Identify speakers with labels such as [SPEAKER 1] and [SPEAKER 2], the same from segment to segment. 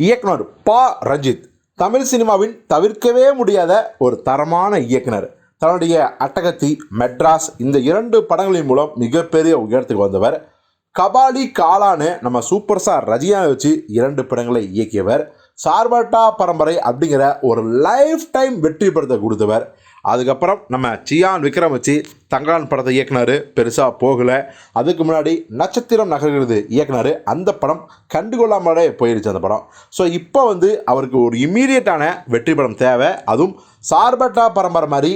[SPEAKER 1] இயக்குனர் பா. ரஞ்சித். தமிழ் சினிமாவின் தவிர்க்கவே முடியாத ஒரு தரமான இயக்குனர். தன்னுடைய அட்டகத்தி மெட்ராஸ் இந்த இரண்டு படங்களின் மூலம் மிகப்பெரிய உயரத்துக்கு வந்தவர். கபாலி காலான்னு நம்ம சூப்பர் ஸ்டார் ரஜினியை வச்சு இரண்டு படங்களை இயக்கியவர். சார்பட்டா பரம்பரை அப்படிங்கிற ஒரு லைஃப் டைம் வெற்றி படத்தை கொடுத்தவர். அதுக்கப்புறம் நம்ம சியான் விக்ரம் வச்சு தங்கான் படத்தை இயக்குனாரு. பெருசாக போகலை. அதுக்கு முன்னாடி நட்சத்திரம் நகர்கிறது இயக்குனாரு. அந்த படம் கண்டுகொள்ளாமலே போயிருச்சு அந்த படம். ஸோ இப்போ வந்து அவருக்கு ஒரு இம்மீடியட்டான வெற்றி படம் தேவை. அதுவும் சார்பட்டா பரம்பரை மாதிரி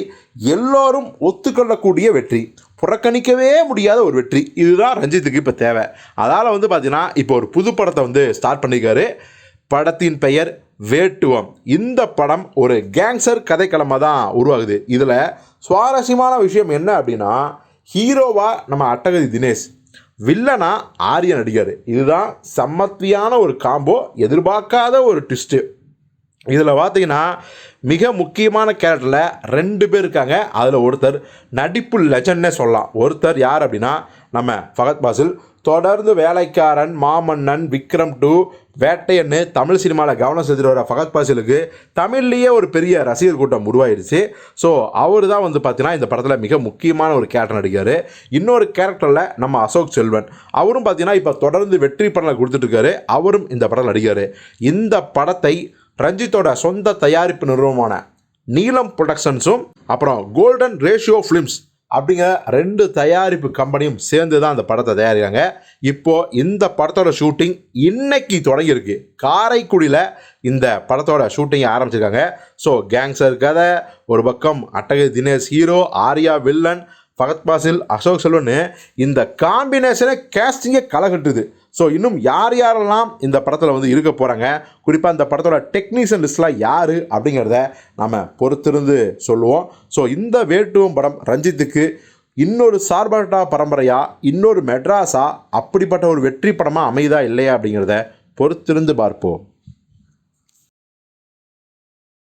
[SPEAKER 1] எல்லோரும் ஒத்துக்கொள்ளக்கூடிய வெற்றி. புறக்கணிக்கவே முடியாத ஒரு வெற்றி. இதுதான் ரஞ்சித்துக்கு இப்போ தேவை. அதால் வந்து பார்த்திங்கன்னா இப்போ ஒரு புது படத்தை வந்து ஸ்டார்ட் பண்ணியிருக்காரு படத்தின் பெயர் வேட்டுவம். இந்த படம் ஒரு கேங்ஸர் கதைக்களமாக தான் உருவாகுது. இதில் சுவாரஸ்யமான விஷயம் என்ன அப்படின்னா ஹீரோவா நம்ம அட்டகதி தினேஷ் வில்லனா ஆரிய நடிகர். இதுதான் சம்மத்தியான ஒரு காம்போ எதிர்பார்க்காத ஒரு ட்விஸ்ட்டு இதில் பார்த்தீங்கன்னா மிக முக்கியமான கேரக்டரில் ரெண்டு பேர் இருக்காங்க. அதில் ஒருத்தர் நடிப்பு லெஜன்னே சொல்லலாம். ஒருத்தர் யார் அப்படின்னா நம்ம ஃபகத் பாசில் தொடர்ந்து வேலைக்காரன் மாமன்னன் விக்ரம் டூ வேட்டையன்னு தமிழ் சினிமாவில் கவனம் செலுத்திட்டு வர ஃபகத் பாசிலுக்கு தமிழ்லேயே ஒரு பெரிய ரசிகர் கூட்டம் உருவாயிடுச்சு ஸோ அவர் தான் வந்து பார்த்தீங்கன்னா இந்த படத்தில் மிக முக்கியமான ஒரு கேரக்டர் நடிக்கார் இன்னொரு கேரக்டரில் நம்ம அசோக் செல்வன். அவரும் பார்த்தீங்கன்னா இப்போ தொடர்ந்து வெற்றி படங்களை கொடுத்துட்ருக்காரு. அவரும் இந்த படத்தில் நடிக்கார் இந்த படத்தை ரஞ்சித்தோட சொந்த தயாரிப்பு நிறுவனமான நீலம் ப்ரொடக்ஷன்ஸும் அப்புறம் கோல்டன் ரேஷியோ ஃபிலிம்ஸ் அப்படிங்கிற ரெண்டு தயாரிப்பு கம்பெனியும் சேர்ந்து தான் அந்த படத்தை தயாரிக்கிறாங்க. இப்போது இந்த படத்தோட ஷூட்டிங் இன்னைக்கு தொடங்கியிருக்கு. காரைக்குடியில் இந்த படத்தோட ஷூட்டிங் ஆரம்பிச்சிருக்காங்க. ஸோ கேங்ஸர் கதை ஒரு பக்கம் அட்டகை தினேஷ் ஹீரோ ஆர்யா வில்லன் ஃபகத் பாசில் அசோக் செல்வன்னு இந்த காம்பினேஷனை கேஸ்டிங்கே கலகட்டுது ஸோ இன்னும் யார் யாரெல்லாம் இந்த படத்தில் வந்து இருக்க போகிறாங்க குறிப்பாக இந்த படத்தோட டெக்னீஷியன் லிஸ்ட்லாம் யார் அப்படிங்கிறத நம்ம பொறுத்திருந்து சொல்லுவோம். ஸோ இந்த வேட்டுவம் படம் ரஞ்சித்துக்கு இன்னொரு சார்பாட்டா பரம்பரையா இன்னொரு மெட்ராஸா அப்படிப்பட்ட ஒரு வெற்றி படமாக அமைதா இல்லையா அப்படிங்கிறத பொறுத்திருந்து பார்ப்போம்.